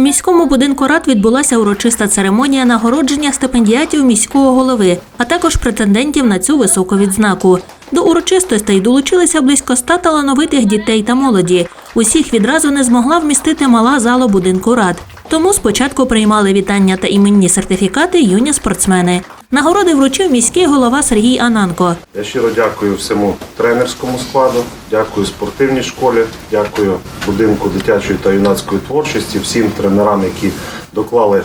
міському будинку рад відбулася урочиста церемонія нагородження стипендіатів міського голови, а також претендентів на цю високу відзнаку. До урочистостей долучилися близько ста талановитих дітей та молоді. Усіх відразу не змогла вмістити мала зала будинку рад. Тому спочатку приймали вітання та іменні сертифікати юні спортсмени. Нагороди вручив міський голова Сергій Ананко. Я щиро дякую всьому тренерському складу, дякую спортивній школі, дякую будинку дитячої та юнацької творчості, всім тренерам, які доклали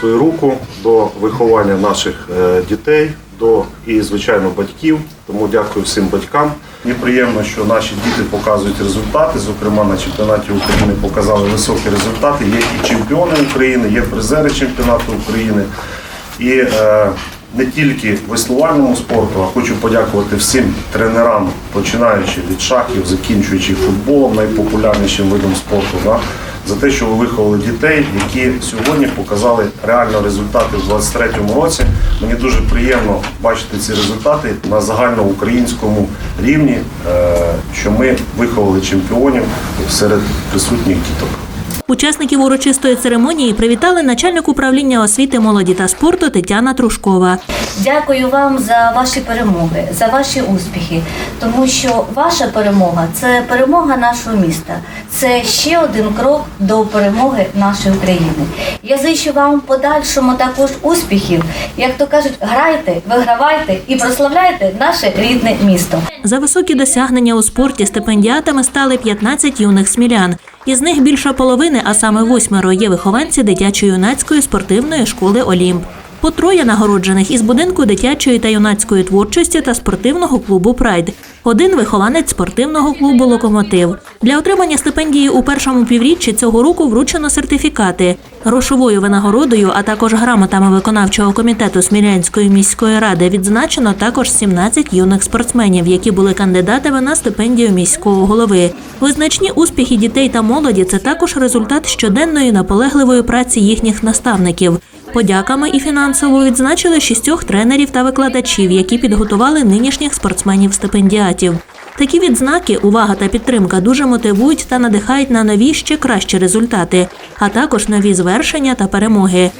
свою руку до виховання наших е, дітей, до і, звичайно, батьків. Тому дякую всім батькам. Мені приємно, що наші діти показують результати. Зокрема, на чемпіонаті України показали високі результати. Є і чемпіони України, є призери чемпіонату України. І е, не тільки веслувальному спорту, а хочу подякувати всім тренерам, починаючи від шахів, закінчуючи футболом, найпопулярнішим видом спорту, да, за те, що ви виховали дітей, які сьогодні показали реально результати в 23-му році. Мені дуже приємно бачити ці результати на загальноукраїнському рівні, е, що ми виховали чемпіонів серед присутніх діток. Учасників урочистої церемонії привітали начальник управління освіти, молоді та спорту Тетяна Трушкова. Дякую вам за ваші перемоги, за ваші успіхи, тому що ваша перемога це перемога нашого міста. Це ще один крок до перемоги нашої України. Я зичу вам подальшому також успіхів. Як то кажуть, грайте, вигравайте і прославляйте наше рідне місто. За високі досягнення у спорті стипендіатами стали 15 юних смілян. Із них більша половини, а саме восьмеро, є вихованці дитячо-юнацької спортивної школи Олімп. По троє нагороджених із будинку дитячої та юнацької творчості та спортивного клубу Прайд. Один вихованець спортивного клубу Локомотив. Для отримання стипендії у першому півріччі цього року вручено сертифікати. Грошовою винагородою, а також грамотами виконавчого комітету Смілянської міської ради відзначено також 17 юних спортсменів, які були кандидатами на стипендію міського голови. Визначні успіхи дітей та молоді це також результат щоденної наполегливої праці їхніх наставників. Подяками і фінансово відзначили шістьох тренерів та викладачів, які підготували нинішніх спортсменів-стипендіатів. Такі відзнаки, увага та підтримка дуже мотивують та надихають на нові ще кращі результати, а також нові звершення та перемоги.